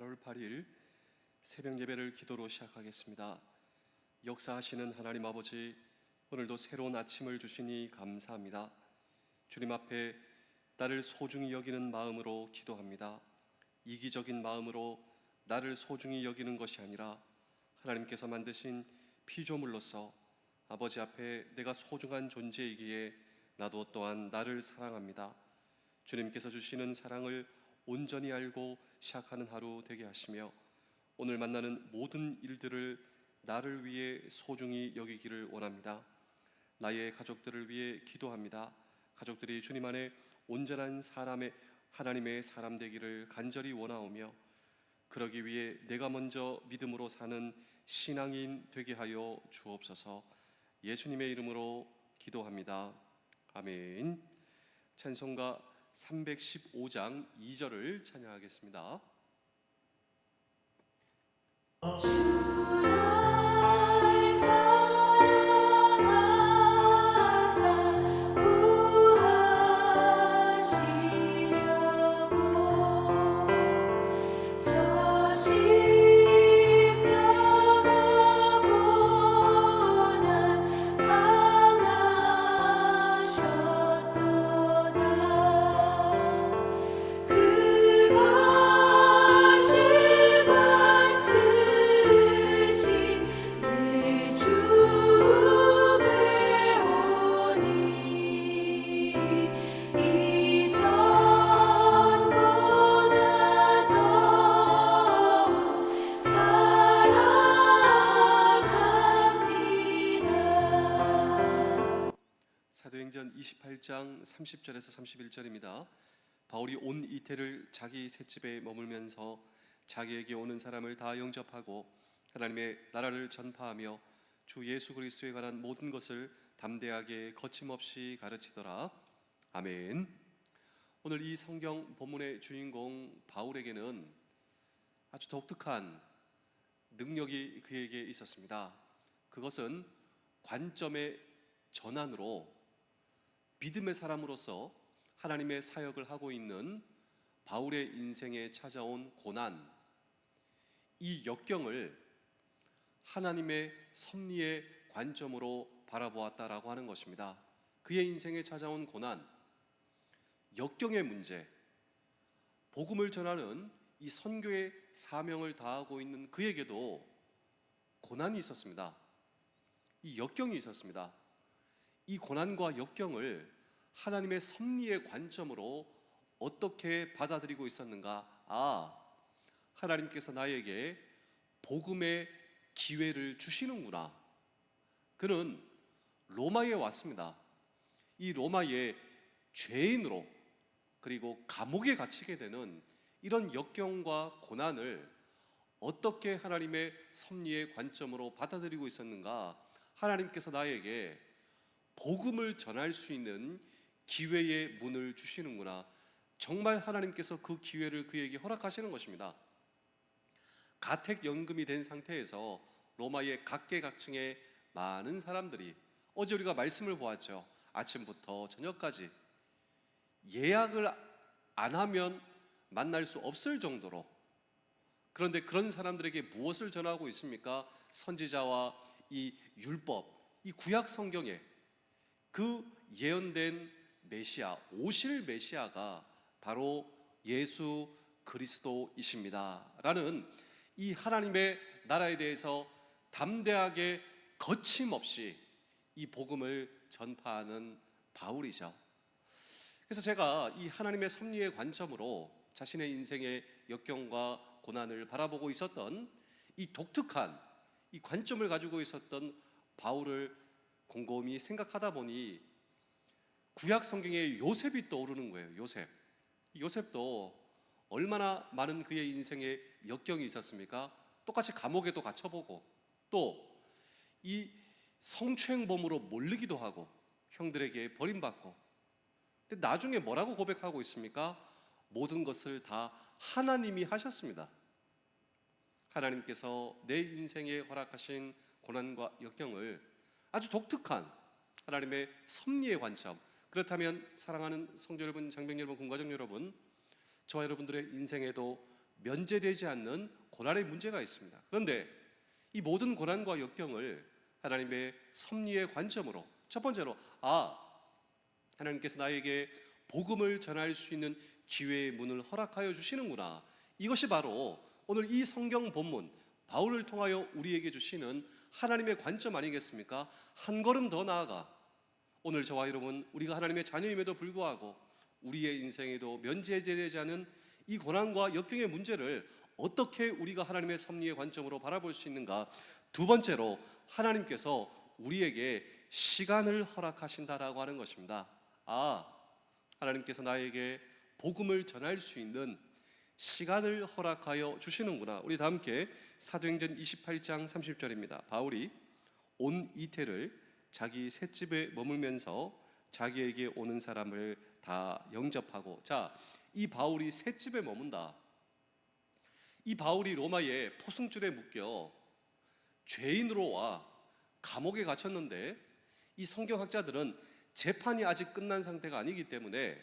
8월 8일 새벽 예배를 기도로 시작하겠습니다. 역사하시는 하나님 아버지, 오늘도 새로운 아침을 주시니 감사합니다. 주님 앞에 나를 소중히 여기는 마음으로 기도합니다. 이기적인 마음으로 나를 소중히 여기는 것이 아니라 하나님께서 만드신 피조물로서 아버지 앞에 내가 소중한 존재이기에 나도 또한 나를 사랑합니다. 주님께서 주시는 사랑을 온전히 알고 시작하는 하루 되게 하시며 오늘 만나는 모든 일들을 나를 위해 소중히 여기기를 원합니다. 나의 가족들을 위해 기도합니다. 가족들이 주님 안에 온전한 사람의 하나님의 사람 되기를 간절히 원하오며 그러기 위해 내가 먼저 믿음으로 사는 신앙인 되게 하여 주옵소서. 예수님의 이름으로 기도합니다. 아멘. 찬송가 315장 2절을 찬양하겠습니다. 30절에서 31절입니다. 바울이 온 이태를 자기 셋집에 머물면서 자기에게 오는 사람을 다 영접하고 하나님의 나라를 전파하며 주 예수 그리스도에 관한 모든 것을 담대하게 거침없이 가르치더라. 아멘. 오늘 이 성경 본문의 주인공 바울에게는 아주 독특한 능력이 그에게 있었습니다. 그것은 관점의 전환으로 믿음의 사람으로서 하나님의 사역을 하고 있는 바울의 인생에 찾아온 고난, 이 역경을 하나님의 섭리의 관점으로 바라보았다라고 하는 것입니다. 그의 인생에 찾아온 고난, 역경의 문제, 복음을 전하는 이 선교의 사명을 다하고 있는 그에게도 고난이 있었습니다. 이 역경이 있었습니다. 이 고난과 역경을 하나님의 섭리의 관점으로 어떻게 받아들이고 있었는가? 아, 하나님께서 나에게 복음의 기회를 주시는구나. 그는 로마에 왔습니다. 이 로마의 죄인으로 그리고 감옥에 갇히게 되는 이런 역경과 고난을 어떻게 하나님의 섭리의 관점으로 받아들이고 있었는가? 하나님께서 나에게 복음을 전할 수 있는 기회의 문을 주시는구나. 정말 하나님께서 그 기회를 그에게 허락하시는 것입니다. 가택 연금이 된 상태에서 로마의 각계각층의 많은 사람들이 어제 우리가 말씀을 보았죠. 아침부터 저녁까지 예약을 안 하면 만날 수 없을 정도로 그런데 그런 사람들에게 무엇을 전하고 있습니까? 선지자와 이 율법, 이 구약 성경에 그 예언된 메시아, 오실 메시아가 바로 예수 그리스도이십니다. 라는 이 하나님의 나라에 대해서 담대하게 거침없이 이 복음을 전파하는 바울이죠. 그래서 제가 이 하나님의 섭리의 관점으로 자신의 인생의 역경과 고난을 바라보고 있었던 이 독특한 이 관점을 가지고 있었던 바울을 곰곰이 생각하다 보니 구약 성경에 요셉이 떠오르는 거예요. 요셉. 요셉도 얼마나 많은 그의 인생에 역경이 있었습니까? 똑같이 감옥에도 갇혀보고 또 이 성추행범으로 몰리기도 하고 형들에게 버림받고 근데 나중에 뭐라고 고백하고 있습니까? 모든 것을 다 하나님이 하셨습니다. 하나님께서 내 인생에 허락하신 고난과 역경을 아주 독특한 하나님의 섭리의 관점. 그렇다면 사랑하는 성도 여러분, 장병 여러분, 군가정 여러분, 저와 여러분들의 인생에도 면제되지 않는 고난의 문제가 있습니다. 그런데 이 모든 고난과 역경을 하나님의 섭리의 관점으로 첫 번째로 아 하나님께서 나에게 복음을 전할 수 있는 기회의 문을 허락하여 주시는구나. 이것이 바로 오늘 이 성경 본문 바울을 통하여 우리에게 주시는 하나님의 관점 아니겠습니까? 한 걸음 더 나아가 오늘 저와 여러분 우리가 하나님의 자녀임에도 불구하고 우리의 인생에도 면제되지 않은 이 고난과 역경의 문제를 어떻게 우리가 하나님의 섭리의 관점으로 바라볼 수 있는가? 두 번째로 하나님께서 우리에게 시간을 허락하신다라고 하는 것입니다. 아, 하나님께서 나에게 복음을 전할 수 있는 시간을 허락하여 주시는구나. 우리 다 함께 사도행전 28장 30절입니다. 바울이 온 이태를 자기 셋집에 머물면서 자기에게 오는 사람을 다 영접하고 자, 이 바울이 셋집에 머문다. 이 바울이 로마의 포승줄에 묶여 죄인으로 와 감옥에 갇혔는데 이 성경학자들은 재판이 아직 끝난 상태가 아니기 때문에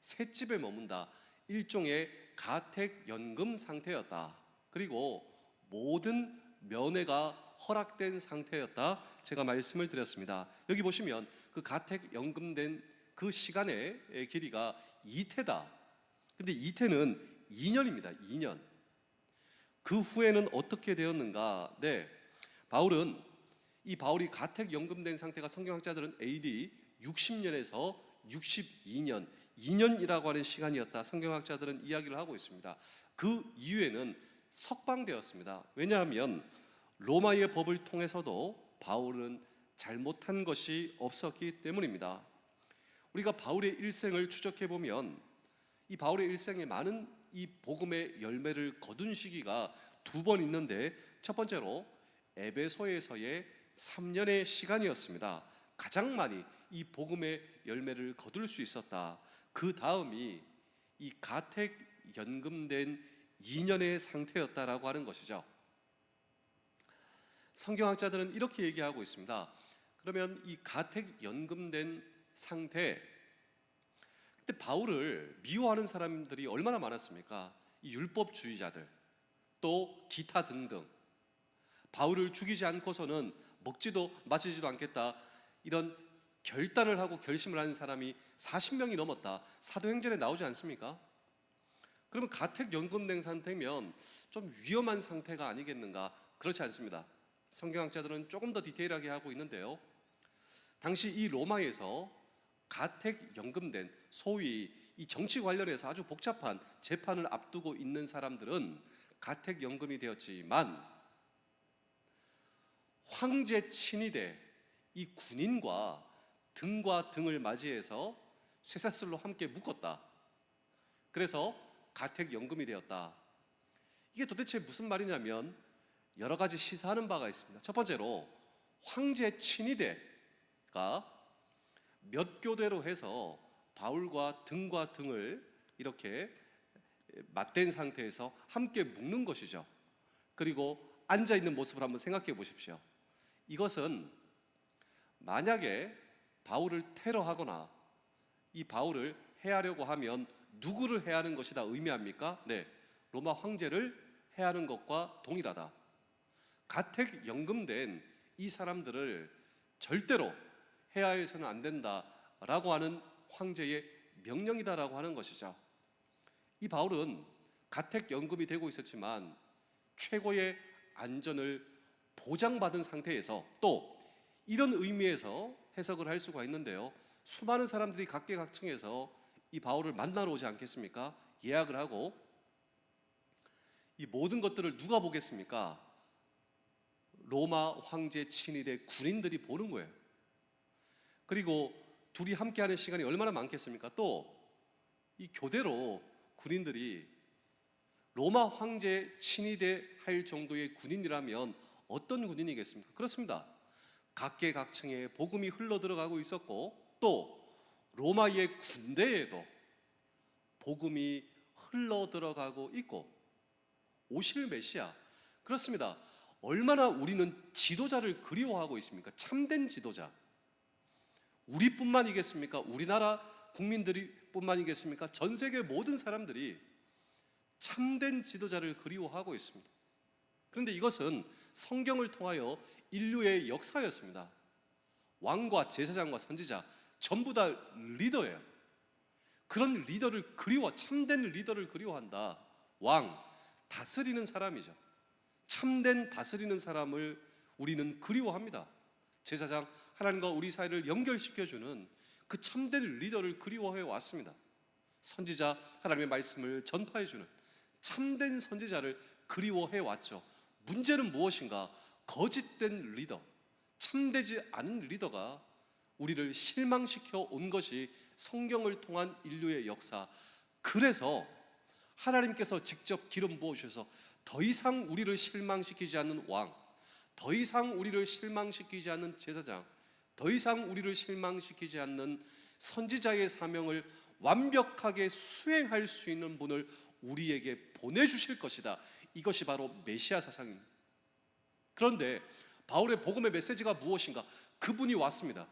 셋집에 머문다. 일종의 가택 연금 상태였다. 그리고 모든 면회가 허락된 상태였다. 제가 말씀을 드렸습니다. 여기 보시면 그 가택 연금된 그 시간의 길이가 이태다. 근데 이태는 2년입니다. 2년. 그 후에는 어떻게 되었는가? 네. 바울은 이 바울이 가택 연금된 상태가 성경학자들은 AD 60년에서 62년, 2년이라고 하는 시간이었다. 성경학자들은 이야기를 하고 있습니다. 그 이후에는 석방되었습니다. 왜냐하면 로마의 법을 통해서도 바울은 잘못한 것이 없었기 때문입니다. 우리가 바울의 일생을 추적해 보면 이 바울의 일생에 많은 이 복음의 열매를 거둔 시기가 두 번 있는데 첫 번째로 에베소에서의 3년의 시간이었습니다. 가장 많이 이 복음의 열매를 거둘 수 있었다. 그 다음이 이 가택 연금된 2년의 상태였다라고 하는 것이죠. 성경학자들은 이렇게 얘기하고 있습니다. 그러면 이 가택 연금된 상태 그때 바울을 미워하는 사람들이 얼마나 많았습니까? 이 율법주의자들 또 기타 등등 바울을 죽이지 않고서는 먹지도 마시지도 않겠다 이런 결단을 하고 결심을 하는 사람이 40명이 넘었다 사도행전에 나오지 않습니까? 그러면 가택 연금된 상태면 좀 위험한 상태가 아니겠는가? 그렇지 않습니다. 성경학자들은 조금 더 디테일하게 하고 있는데요. 당시 이 로마에서 가택 연금된 소위 이 정치 관련해서 아주 복잡한 재판을 앞두고 있는 사람들은 가택 연금이 되었지만 황제 친위대 이 군인과 등과 등을 맞이해서 쇠사슬로 함께 묶었다. 그래서 가택 연금이 되었다. 이게 도대체 무슨 말이냐면 여러 가지 시사하는 바가 있습니다. 첫 번째로 황제 친위대가 몇 교대로 해서 바울과 등과 등을 이렇게 맞댄 상태에서 함께 묶는 것이죠. 그리고 앉아 있는 모습을 한번 생각해 보십시오. 이것은 만약에 바울을 테러하거나 이 바울을 해하려고 하면 누구를 해하는 것이다 의미합니까? 네. 로마 황제를 해하는 것과 동일하다. 가택 연금된 이 사람들을 절대로 해하해서는 안 된다라고 하는 황제의 명령이다라고 하는 것이죠. 이 바울은 가택 연금이 되고 있었지만 최고의 안전을 보장받은 상태에서 또 이런 의미에서 해석을 할 수가 있는데요. 수많은 사람들이 각계각층에서 이 바울을 만나러 오지 않겠습니까? 예약을 하고 이 모든 것들을 누가 보겠습니까? 로마 황제 친위대 군인들이 보는 거예요. 그리고 둘이 함께하는 시간이 얼마나 많겠습니까? 또 이 교대로 군인들이 로마 황제 친위대 할 정도의 군인이라면 어떤 군인이겠습니까? 그렇습니다. 각계각층에 복음이 흘러 들어가고 있었고 또 로마의 군대에도 복음이 흘러 들어가고 있고 오실 메시아 그렇습니다. 얼마나 우리는 지도자를 그리워하고 있습니까? 참된 지도자. 우리뿐만이겠습니까? 우리나라 국민들이 뿐만이겠습니까? 전 세계 모든 사람들이 참된 지도자를 그리워하고 있습니다. 그런데 이것은 성경을 통하여 인류의 역사였습니다. 왕과 제사장과 선지자 전부 다 리더예요. 그런 리더를 그리워 참된 리더를 그리워한다. 왕 다스리는 사람이죠. 참된 다스리는 사람을 우리는 그리워합니다. 제사장 하나님과 우리 사이를 연결시켜 주는 그 참된 리더를 그리워해 왔습니다. 선지자 하나님의 말씀을 전파해 주는 참된 선지자를 그리워해 왔죠. 문제는 무엇인가? 거짓된 리더, 참되지 않은 리더가 우리를 실망시켜 온 것이 성경을 통한 인류의 역사. 그래서 하나님께서 직접 기름 부어 주셔서 더 이상 우리를 실망시키지 않는 왕, 더 이상 우리를 실망시키지 않는 제사장, 더 이상 우리를 실망시키지 않는 선지자의 사명을 완벽하게 수행할 수 있는 분을 우리에게 보내주실 것이다. 이것이 바로 메시아 사상입니다. 그런데 바울의 복음의 메시지가 무엇인가? 그분이 왔습니다.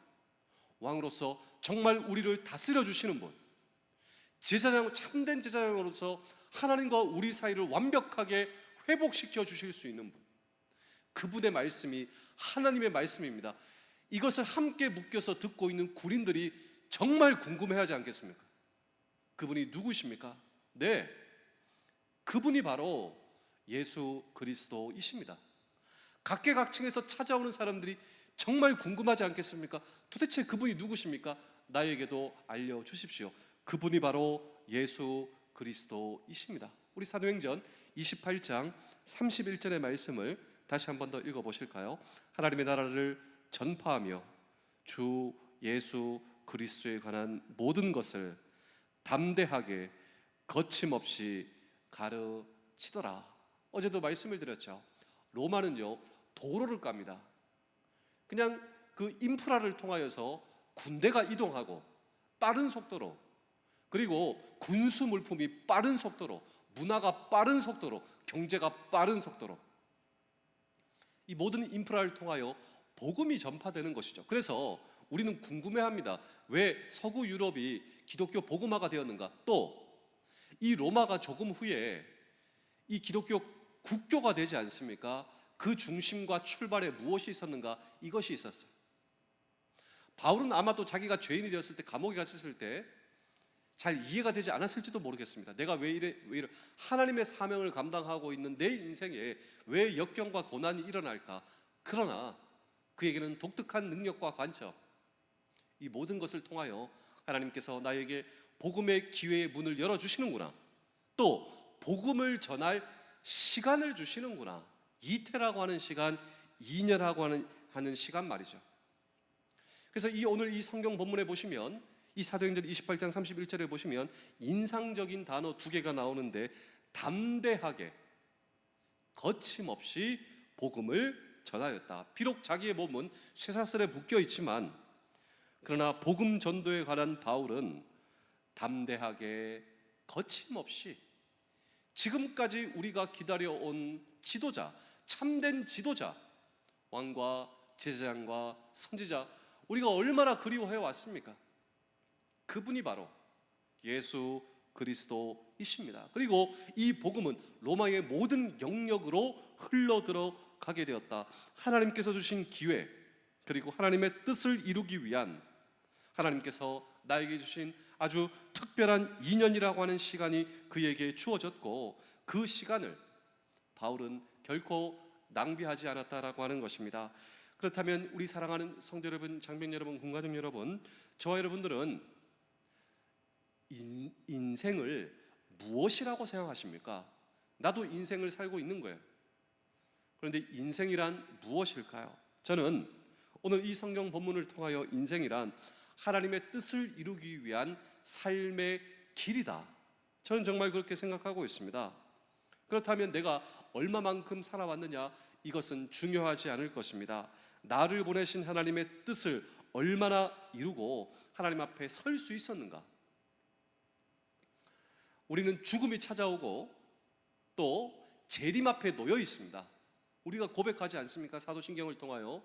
왕으로서 정말 우리를 다스려 주시는 분. 제사장 참된 제사장으로서 하나님과 우리 사이를 완벽하게 회복시켜 주실 수 있는 분. 그분의 말씀이 하나님의 말씀입니다. 이것을 함께 묶여서 듣고 있는 구린들이 정말 궁금해하지 않겠습니까? 그분이 누구십니까? 네. 그분이 바로 예수 그리스도이십니다. 각계각층에서 찾아오는 사람들이 정말 궁금하지 않겠습니까? 도대체 그분이 누구십니까? 나에게도 알려 주십시오. 그분이 바로 예수 그리스도이십니다. 우리 사도행전 28장 31절의 말씀을 다시 한 번 더 읽어 보실까요? 하나님의 나라를 전파하며 주 예수 그리스도에 관한 모든 것을 담대하게 거침없이 가르치더라. 어제도 말씀을 드렸죠. 로마는요 도로를 깝니다. 그냥 그 인프라를 통하여서 군대가 이동하고 빠른 속도로 그리고 군수 물품이 빠른 속도로 문화가 빠른 속도로 경제가 빠른 속도로 이 모든 인프라를 통하여 복음이 전파되는 것이죠. 그래서 우리는 궁금해합니다. 왜 서구 유럽이 기독교 복음화가 되었는가? 또 이 로마가 조금 후에 이 기독교 국교가 되지 않습니까? 그 중심과 출발에 무엇이 있었는가? 이것이 있었어요. 바울은 아마도 자기가 죄인이 되었을 때 감옥에 갇혔을 때 잘 이해가 되지 않았을지도 모르겠습니다. 내가 왜 이래 왜 이래 하나님의 사명을 감당하고 있는 내 인생에 왜 역경과 고난이 일어날까? 그러나 그에게는 독특한 능력과 관점 이 모든 것을 통하여 하나님께서 나에게 복음의 기회의 문을 열어 주시는구나. 또 복음을 전할 시간을 주시는구나. 이태라고 하는 시간, 2년하고 하는 하는 시간 말이죠. 그래서 이 오늘 이 성경 본문에 보시면 이 사도행전 28장 31절에 보시면 인상적인 단어 두 개가 나오는데 담대하게 거침없이 복음을 전하였다. 비록 자기의 몸은 쇠사슬에 묶여 있지만 그러나 복음 전도에 관한 바울은 담대하게 거침없이 지금까지 우리가 기다려온 지도자, 참된 지도자, 왕과 제사장과 선지자, 우리가 얼마나 그리워해 왔습니까? 그분이 바로 예수 그리스도이십니다. 그리고 이 복음은 로마의 모든 영역으로 흘러 들어가게 되었다. 하나님께서 주신 기회, 그리고 하나님의 뜻을 이루기 위한 하나님께서 나에게 주신 아주 특별한 인연이라고 하는 시간이 그에게 주어졌고 그 시간을 바울은 결코 낭비하지 않았다라고 하는 것입니다. 그렇다면 우리 사랑하는 성도 여러분, 장병 여러분, 공가족 여러분, 저와 여러분들은 인, 인생을 무엇이라고 생각하십니까? 나도 인생을 살고 있는 거예요. 그런데 인생이란 무엇일까요? 저는 오늘 이 성경 본문을 통하여 인생이란 하나님의 뜻을 이루기 위한 삶의 길이다. 저는 정말 그렇게 생각하고 있습니다. 그렇다면 내가 얼마만큼 살아왔느냐? 이것은 중요하지 않을 것입니다. 나를 보내신 하나님의 뜻을 얼마나 이루고 하나님 앞에 설 수 있었는가? 우리는 죽음이 찾아오고 또 재림 앞에 놓여 있습니다. 우리가 고백하지 않습니까? 사도신경을 통하여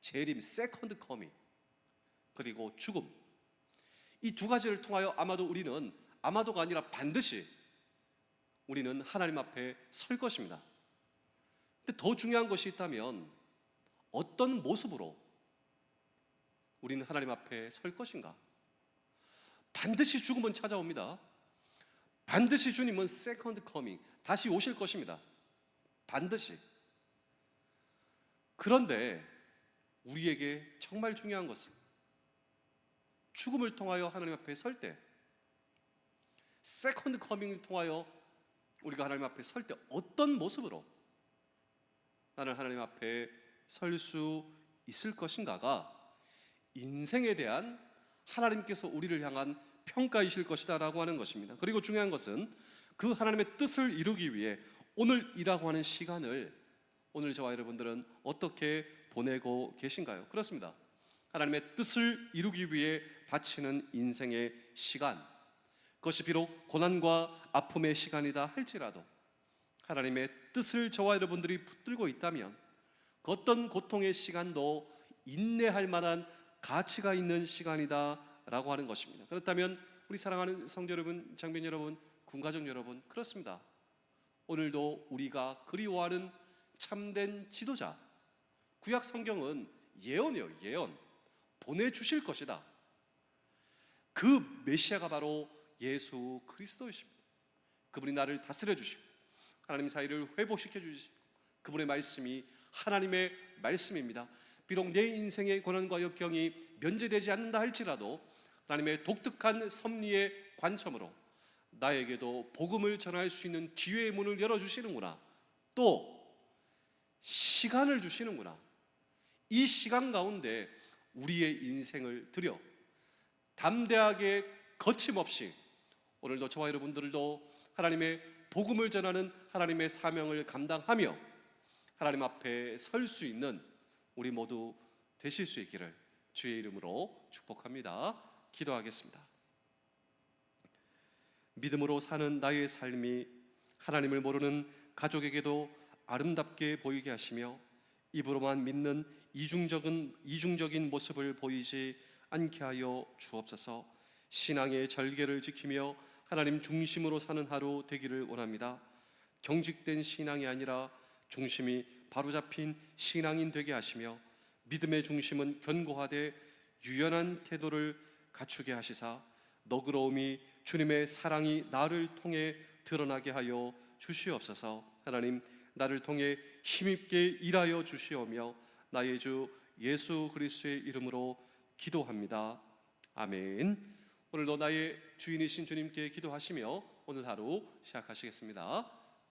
재림, 세컨드 커밍 그리고 죽음 이 두 가지를 통하여 아마도 우리는 아마도가 아니라 반드시 우리는 하나님 앞에 설 것입니다. 근데 더 중요한 것이 있다면 어떤 모습으로 우리는 하나님 앞에 설 것인가? 반드시 죽음은 찾아옵니다. 반드시 주님은 세컨드 커밍 다시 오실 것입니다. 반드시. 그런데 우리에게 정말 중요한 것은 죽음을 통하여 하나님 앞에 설 때, 세컨드 커밍을 통하여 우리가 하나님 앞에 설 때 어떤 모습으로 나는 하나님 앞에 설 수 있을 것인가가 인생에 대한 하나님께서 우리를 향한 평가이실 것이다라고 하는 것입니다. 그리고 중요한 것은 그 하나님의 뜻을 이루기 위해 오늘이라고 하는 시간을 오늘 저와 여러분들은 어떻게 보내고 계신가요? 그렇습니다. 하나님의 뜻을 이루기 위해 바치는 인생의 시간. 그것이 비록 고난과 아픔의 시간이다 할지라도 하나님의 뜻을 저와 여러분들이 붙들고 있다면 그 어떤 고통의 시간도 인내할 만한 가치가 있는 시간이다라고 하는 것입니다. 그렇다면 우리 사랑하는 성도 여러분, 장빈 여러분, 군가족 여러분, 그렇습니다. 오늘도 우리가 그리워하는 참된 지도자, 구약 성경은 예언이에요, 예언. 보내주실 것이다. 그 메시아가 바로 예수 그리스도이십니다. 그분이 나를 다스려 주시고 하나님 사이를 회복시켜 주시고 그분의 말씀이 하나님의 말씀입니다. 비록 내 인생의 고난과 역경이 면제되지 않는다 할지라도 하나님의 독특한 섭리의 관점으로 나에게도 복음을 전할 수 있는 기회의 문을 열어 주시는구나. 또 시간을 주시는구나. 이 시간 가운데 우리의 인생을 들여 담대하게 거침없이 오늘도 저와 여러분들도 하나님의 복음을 전하는 하나님의 사명을 감당하며 하나님 앞에 설 수 있는 우리 모두 되실 수 있기를 주의 이름으로 축복합니다. 기도하겠습니다. 믿음으로 사는 나의 삶이 하나님을 모르는 가족에게도 아름답게 보이게 하시며 입으로만 믿는 이중적인 이중적인 모습을 보이지 않게 하여 주옵소서. 신앙의 절개를 지키며 하나님 중심으로 사는 하루 되기를 원합니다. 경직된 신앙이 아니라 중심이 바로잡힌 신앙인 되게 하시며 믿음의 중심은 견고하되 유연한 태도를 갖추게 하시사 너그러움이 주님의 사랑이 나를 통해 드러나게 하여 주시옵소서. 하나님 나를 통해 힘있게 일하여 주시오며 나의 주 예수 그리스도의 이름으로 기도합니다. 아멘. 오늘도 나의 주인이신 주님께 기도하시며 오늘 하루 시작하시겠습니다.